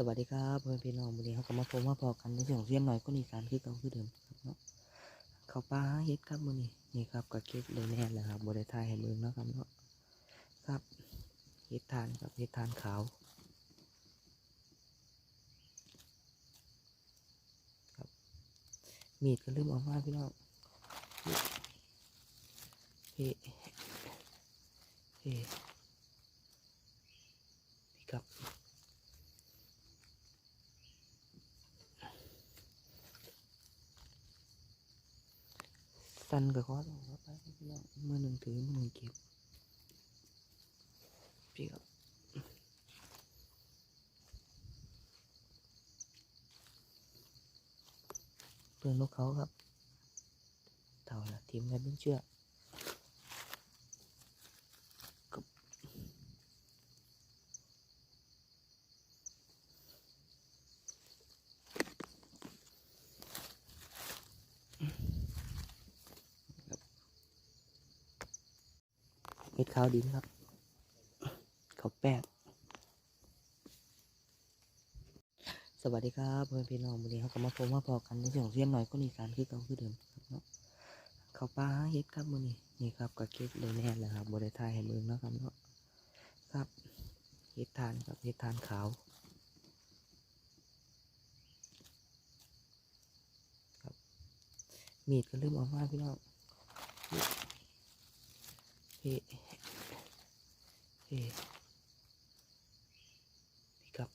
สวัสดีครับเพื่อนพี่น้องวันนี้เขาก็มาพบมาพอกันในช่วงเรียนหน่อยก็มีการคือเก่าคือเดิมครับเนาะเขาปลาเฮ็ดครับมือนี้นี่ครับก็เก็บเลยแน่แล้วครับบ่ไทายให้เบิ่งนะครับเนาะครับเฮ็ดทานครับเฮ็ดทานขาวครับมีดก็ลืมออกมาพี่น้องเฮ้เฮ้เฮ้พี่ครับ สันกับขอต้องขอไปพี่น้องมือหนึ่งถือมือหนึ่งเก็บพี่ครับเพื่อนนกเขาครับเท่าละทีมกันเป็นเชือก เม็ดขาวดินครับเขาวแป้งสวัสดีครับเพื่อนพี่น้องวันนี้เขาก็มาพบมาพอกันในช่วงเรียนหน่อยก็มีการคือเก่าคือเดิมครับเนาะเขาปลาเฮ็ดครับมื้อนี้นี่ครับก็เก็บเลยแน่แล้วครับบ่ได้ทายให้เบิ่งเนาะครับเนาะครับเฮ็ดทานครับเฮ็ดทานขาวครับมีดก็ลืมเออกมาพี่น้องเฮ้ เฮ้เฮ้พี่ครับ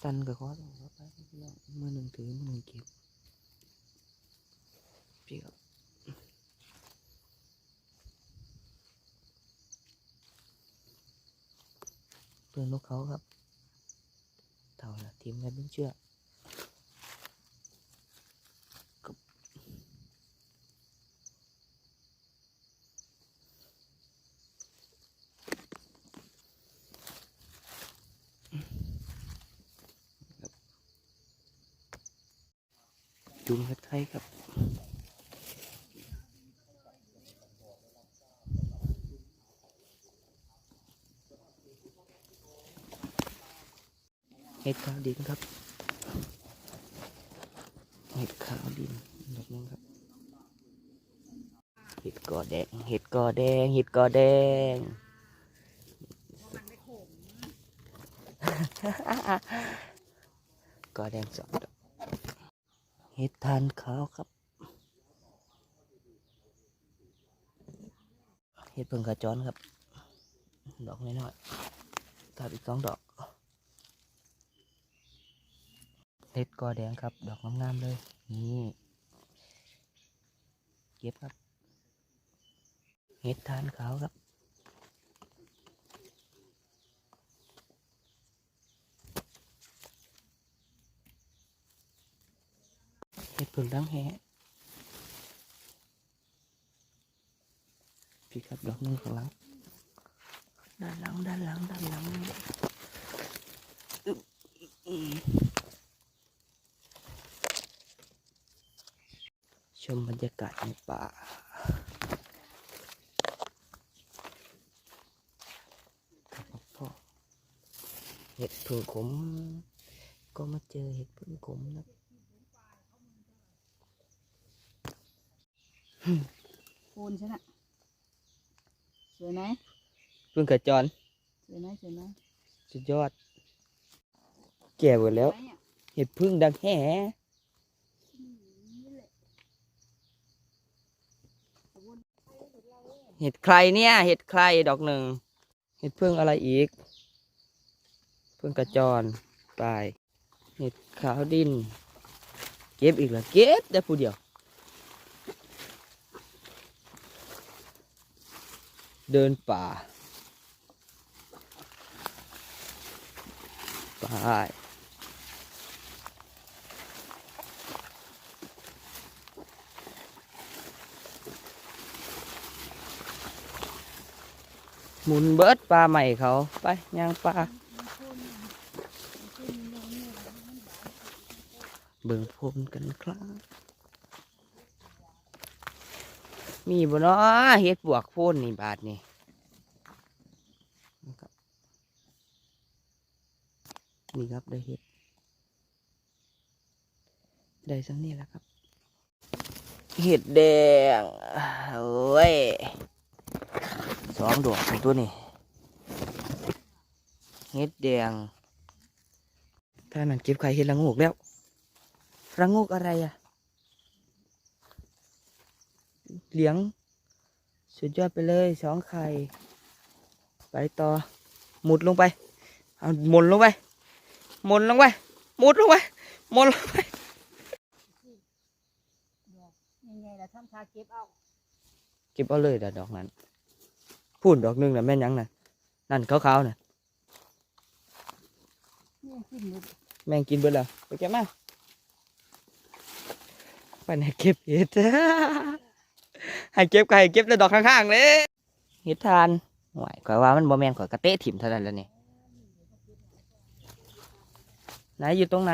สันกับขอต้องขอไปพี่น้องมือหนึ่งถือมือหนึ่งเก็บพี่ครับเพื่อนนกเขาครับเท่าละทีมกันเป็นเชือกกับครับ จุ่มเห็ดไข่ครับ เห็ดขาวดินครับ เห็ดขาวดินแบบนี้ครับ เห็ดกอแดง เห็ดกอแดง เห็ดกอแดงกอแดงสองดอก เห็ดทานขาวครับ เห็ดเพิ่งกระจรครับ ดอกน้อยๆตัดอีกสองดอก เห็ดกอแดงครับ ดอกงามๆเลย นี่ เก็บครับ เห็ดทานขาวครับ เห็ดผึ่งดังแฮะพี่ครับดอกหนึงข้างหลังด้านหลังด้านหลังด้านหลังอึ๊บอืมชมบรรยากาศในป่าครับพ่อเห็ดผึ่งขม ก็มาเจอเห็ดผึ่งขมนะ โคนใช่ไหมสวยไหมพึ่งกระจรสวยไหมสวยไหมสุดยอด แก่หมดแล้วสยไหมอะเห็ดพึ่งดังแห่เห็ดใครเนี่ย เห็ดใครดอกหนึ่ง เห็ดพึ่งอะไรอีก พึ่งกระจรไปเห็ดขาวดิน เก็บอีกแล้วเก็บได้ผู้เดียว เดินป่าไปหมุนเบิดปลาใหม่เขา ไปย่างปลาเบิ่งพรมกันครับ มีบ่เนาะเฮ็ดบวกโพ่นนี่บาทนี่นี่ครับได้เฮ็ดได้สักนี่แหละครับ เห็ดแดงโอ้ยสองดอกของตัวนี้เห็ดแดงถ้านั้นเก็บไข่เห็ดละงูกแล้วละงูกอะไรอะ เหลียง สุดยอดไปเลยสองไข่ ไปต่อ หมุดลงไป เอาหมุนลงไป หมุนลงไป หมุดลงไป หมุนลงไปยังไงล่ะทำคาเก็บเอา เก็บเอาเลยดอกนั้น พูนดอกหนึงนะแม่นหยังน่ะนั่นขาวๆน่ะเนี่ยกินเลยแม่งกินเบิดแล้วไปเก็บมาไปไหนเก็บเห็ด ให้เก็บก็ให้เก็บแต่ดอกข้างๆเลยเห็ดทานหวยข่อยว่ามันบ่แม่นข่อยกระเตะถิ่มเท่านั้นแล้วนี่ไหนอยู่ตรงไหน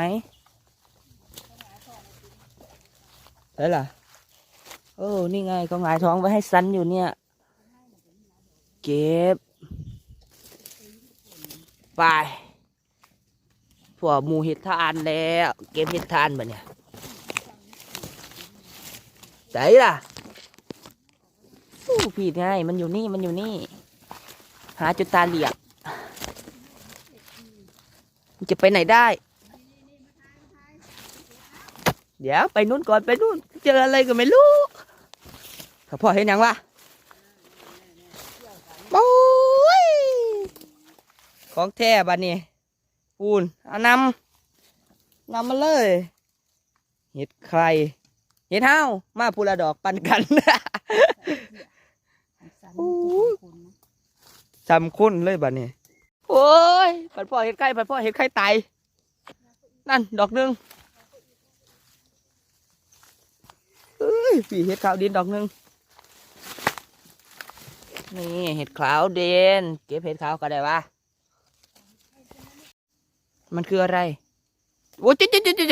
ไหนล่ะโอ้นี่ไงก็หงายท้องไว้ให้สันอยู่เนี่ย เก็บ ไปพวกหมูเห็ดทานแล้ว เก็บเห็ดทานบ่เนี่ยไหนล่ะ ผิดไงมันอยู่นี่มันอยู่นี่ หาจุดตาเหลียบมันจะไปไหนได้ เดี๋ยวไปนู่นก่อนไปนู่น เจออะไรก็ไม่รู้เขาพ่อเห็นยังวะโอ้ยของแท้บัดนี้ปูนเอานำนำมาเลย เห็ดใคร เห็ดเฮามาพูละดอกปันกัน สัน โอ้ย คนนะ จำคุ้นเลยบัดนี้ โอ้ยปัดพ่อเห็ดไข่ปัดพ่อเห็ดไข่ไตายนั่นดอกหนึ่งเอ้ยปีเห็ดขาวดินดอกหนึ่งนี่เห็ดขาวเดนเก็บเห็ดขาวก็ได้วะมันคืออะไรโอ้ยจิ๊ดจิ๊ดจิ๊ดจิ๊ด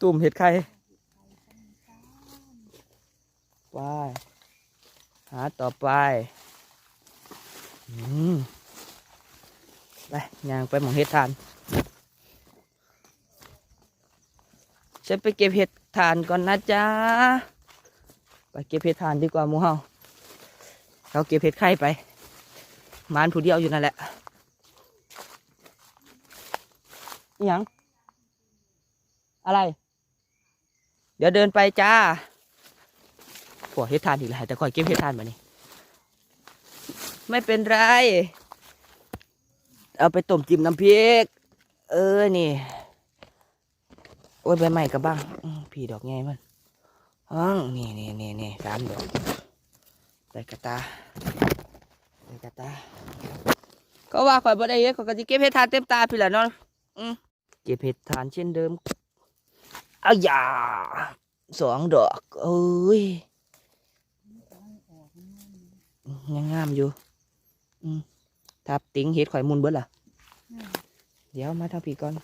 ตุ่มเห็ดไข่ไปหาต่อไป ไปย่างไปหมองเห็ดทาน ฉันไปเก็บเห็ดทานก่อนนะจ๊ะ ไปเก็บเห็ดทานดีกว่ามูเฮาเขาเก็บเห็ดไข่ไป มานผู้เดียวอยู่นั่นแหละอยัง อะไร เดี๋ยวเดินไปจ้าพวเห็ดทานอีกแล้วแต่คอยเก็บเห็ดทานมานี่ ไม่เป็นไร เอาไปต้มจิ้มน้ำพริก เออ นี่ โอ้ยใบใหม่กับบ้างอื้อผีดอกไงมันอ้องนี่นี่นี่นี่สามดอกใส่กระตาใส่กระตา ก็ว่าข่อยบ่ได้เฮ็ดข่อยก็สิเก็บเห็ดทานเต็มตาพี่ละเนาะอืมเก็บเห็ดทานเช่นเดิมอ้ายาสองดอก เอ้ยยังงามอยู่ ทับติ้งเห็ดข่อยมุนเบิดล่ะ เดี๋ยวมาทำผีก่อน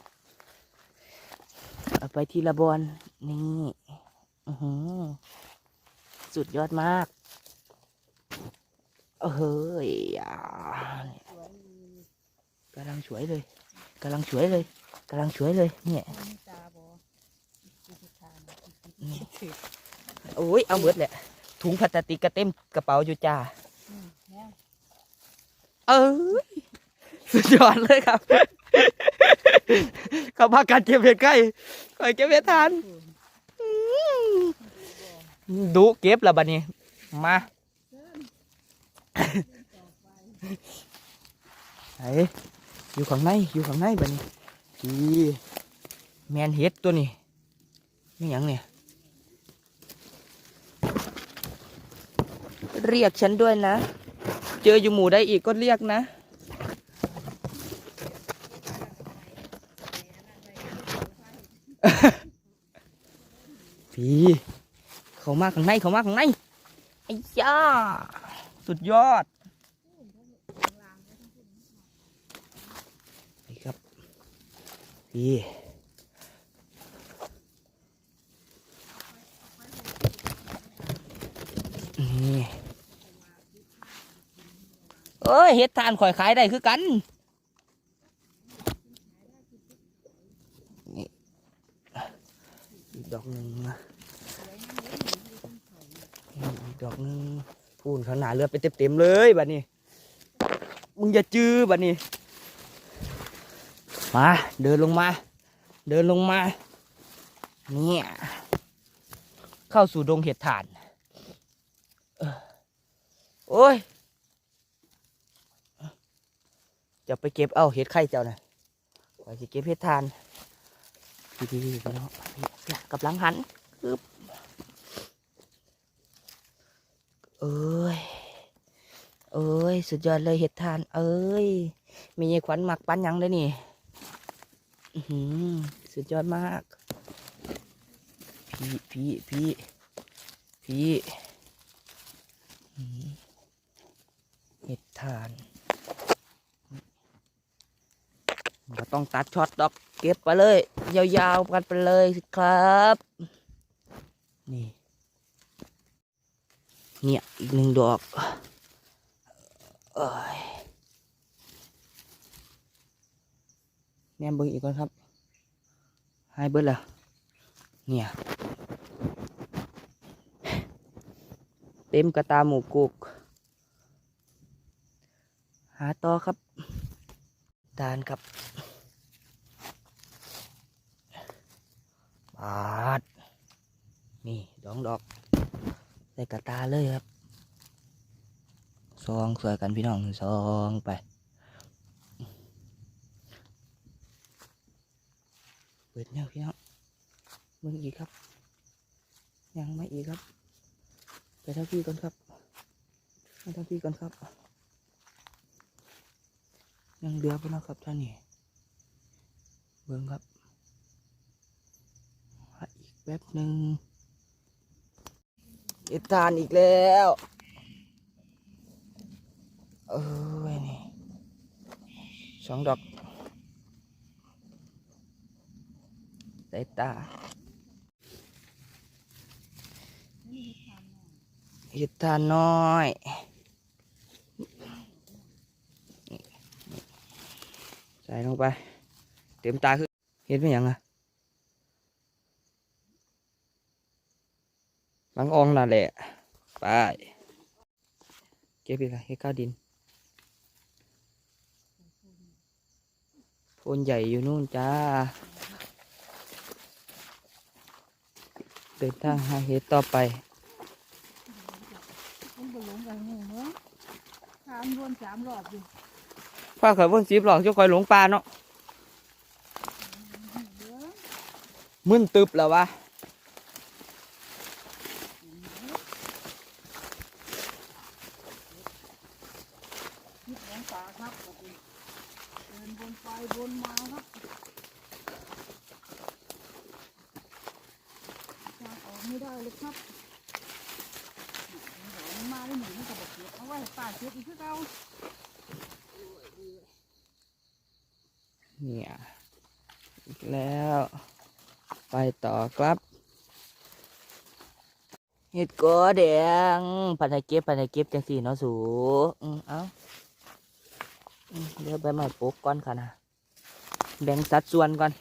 เอาไปทีละบอลนี่อือหือสุดยอดมากเฮ้ยกำลังสวยเลยกำลังสวยเลยกำลังสวยเลย เนี่ยโอ้ยเอาเบิดแหละถุงพลาสติกก็เต็มกระเป๋าอยู่จ้า เอ้ยสุดยอดเลยครับเขาพากันเก็บเห็ดไก่คอยเก็บเห็ดทานดูเก็บแล้วบัดนี้ มาไหนอยู่ข้างในอยู่ข้างในบัดนี้พี่แมนเห็ดตัวนี้นี่หยังเนี่ยเรียกฉันด้วยนะ เจออยู่หมู่ได้อีกก็เรียกนะพี่เขามาข้างในเขามาข้างในไอ้ย่าสุดยอดนี่ครับพี่ อ นี่ เอ้ยเฮ็ดทานข่อยขายได้คือกันนี่อีกดอกหนึ่งนะอีกดอกหนึ่งพูนข้างหน้าเลือดไปเต็มๆเลยบัดนี้ มึงอย่าจื้อบัดนี้ มาเดินลงมา เดินลงมาเนี่ยเข้าสู่ดงเห็ดถ่านเอ้อโอ้ย จะไปเก็บเอาเห็ดไข่เจ้านะไปเก็บเห็ดทานดีๆๆพี่น้องเนี่ยกับหลังหันคือเอ้ยเอ้ย สุดยอดเลยเห็ดทาน เอ้ย มียายขวัญหมักปั้นยังเลยนี่อื้อหือสุดยอดมาก พี่พี่พี่พี่เห็ดทาน ก็ต้องตัดช็อตดอกเก็บไปเลย ยาวๆกันไปเลยสิครับ นี่ เนี่ยอีกหนึ่งดอกเอ้ยแนมเบิ่งอีกก่อนครับให้เบิดแล้วเนี่ยเต็มกระตาหมูกุก หาต่อครับ ดานครับบาดนี่ดองดอกใส่กระตาเลยครับซองสวยกันพี่น้องซองไปเปิดแนวพี่น้องมึงอีกครับ ยังไม่อีกครับ ไปเท่าพี่ก่อนครับไปเท่าพี่ก่อนครับ ยังเดือพนะครับท่านนี่เบิ่งครับอีกแป๊บหนึ่งเอ็ดทานอีกแล้วเออนี่สองดอกสายตาเห็ดทานน้อย ใส่ลงไป เต็มตาคือเห็ดไหมยังอะบางอองนั่นแหละ ไป เก็บอีกละเห็ดข้าวดินโพนใหญ่อยู่นู่นจ้า เดินทางหาเห็ดต่อไปมันก็หลงกันหูเนาะทานวนสามรอบอยู่ พ่อเคยพ่นสีบหลอกจ้าคอยหลงปลาเนาะมึนตึบแล้ววะไม่ได้เลยครับมาได้หนึ่งมันก็บอกเก็บเอาไว้ป่าเก็บอีกคือเก่า เนี่ยแล้วไปต่อครับเห็ดกอแดงพันธเก็บพันธเก็บจังสี่เนาะสูอืมเอาเดี๋ยวไปใบไม้ปลูกก่อนค่ะนะแบ่งสัดส่วนก่อน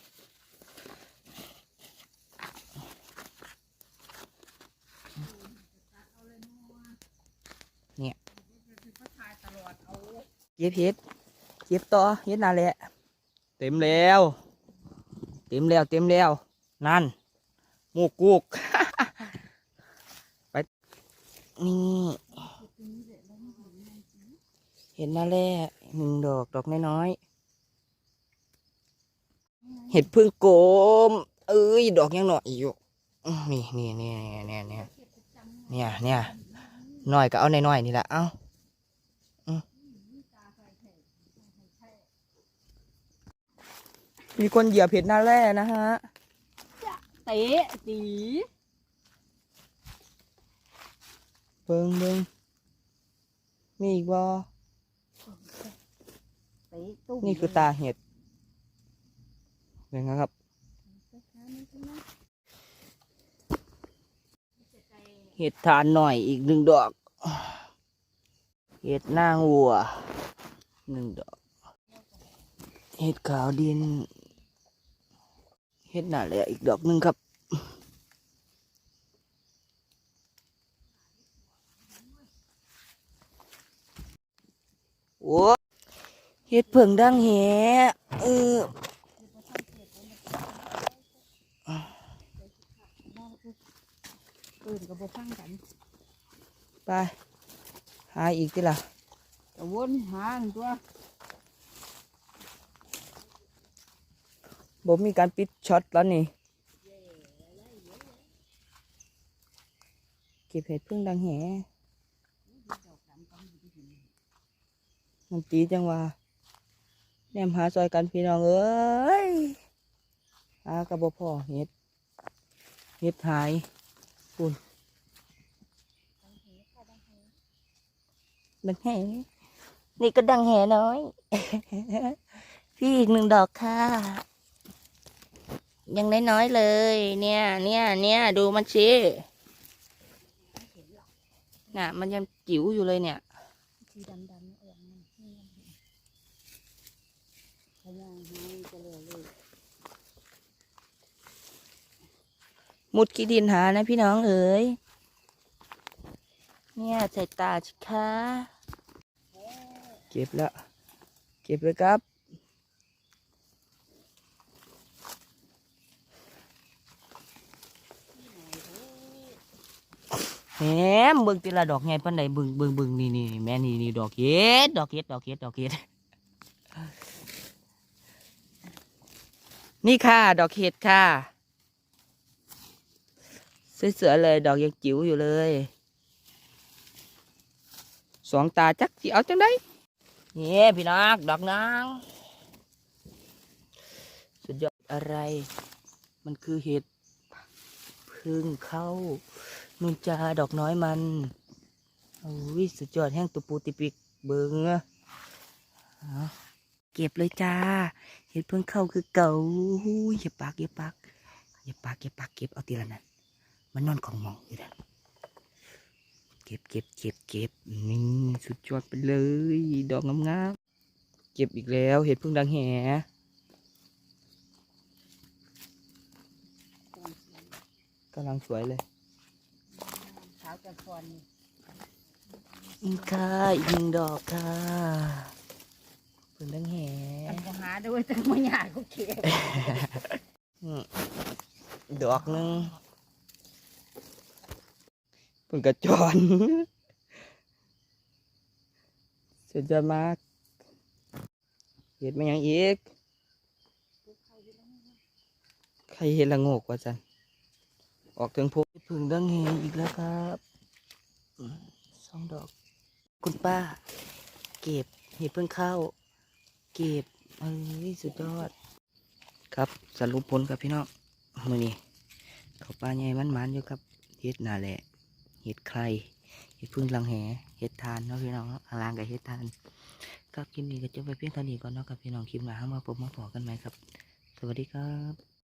ก็ถ่ยเอาเก็บเห็ด เก็บต่อเห็ดนั่นแหละ เต็มแล้ว เต็มแล้ว เต็มแล้ว นั่นหมูกกุกไป นี่ เห็นนั่นแหละหนึ่งดอกดอกน้อยๆเห็ดพึ่งโกม เอ้ย ดอกยังหน่อยอยู่อื้อนี่นี่นี่นี่นี่เนี่ยเนี่ยหน่อยก็เอาน้อยๆนี่แหละ เอา มีคนเหยียบเห็ดหน้าแร่นะฮะเตะตีเบิงเบิงมีอีกบ่เตะตุ้มนี่คือตาเห็ดเห็นไหมครับ เห็ดทานหน่อยอีกหนึ่งดอก เห็ดนางวัวหนึ่งดอก เห็ดขาวดิน เห็ดหนาแหละอีกดอกหนึ่งครับโอ้เห็ดเผิงดังแหเออตื่นกับบฟังกัน ไป หาอีกทีละก็วนหาตัว บ่มีการปิดช็อตแล้วนี่เก็บเห็ดพึ่งดังแหมันตีจังว่าแนมหาซอยกันพี่น้องเอ้ยหากระบอพ่อเห็ด เห็ดหายคุณดังแหนี่ก็ดังแหน้อย พี่อีกหนึ่งดอกค่ะ ยังน้อยๆเลย เนี่ย เนี่ย เนี่ย ดูมันชิน่ะ มันยังจิ๋วอยู่เลยเนี่ยสีดำดำๆเอียงมันพยางให้ก็เลยเลยมุดขี้ดินหานะพี่น้องเอ๋ย เนี่ยใส่ตาชิคะ เก็บแล้ว เก็บเลยครับ มเบิ่งทีละดอกไงปันใดเบิ่งเบิ่งเบิ่งนี่นี่แม่นี่นี่ดอกเห็ดดอกเห็ดดอกเห็ดดอกเห็ดนี่ค่ะ ดอกเห็ดค่ะสวยๆเลย ดอกยังจิ๋วอยู่เลยสองตาจักสิเอาจังได้เนี่ยพี่น้องดอกนางสุดยอดอะไร มันคือเห็ดพึ่งเข้า นุ่นจาดอกน้อยมันโอ้ยสุดยอดแห้งตุปูติปิกเบิงอะเก็บเลยจ้า เห็ดเพิ่งเข้าคือเก่าอยอย่าปากอย่าปากอย่าปากอย่าปากเก็บเอาทีละนั้นมันนอนของมองอยู่นะเก็บเก็บเก็บเก็บนี่สุดยอดไปเลย ดอกงามๆเก็บอีกแล้ว เห็ดเพิ่งดังแหกำลังสวยเลย จะฟอนนี่อีกค่ะอีกหนึ่งดอกค่ะเพิ่งดังแหอันก็หาด้วยแต่ไม่อยากก็เก็บอืมดอกหนึ่งเพิ่งกระจอนสุดยอดมากเห็ดมายังอีกใครเห็นละโงกว่าจันออกถึงพวกพึ่งดังแหอีกแล้วครับอืม สองดอก คุณป้า เก็บเห็ดเพิ่งเข้า เก็บเอ้ยสุดยอด ครับสรุปผลครับพี่น้องมือนี้เขาปลาใหญ่มันมันอยู่ครับเห็ดนาแหละเห็ดใครเห็ดพึ่งลังแหเห็ดทานเนาะพี่น้องอลางกับเห็ดทานครับคลิปนี้ก็จะไปเพียงเท่านี้ก่อนเนาะครับพี่น้องคลิปหน้ามาพบมาพอกันไหมครับ สวัสดีครับ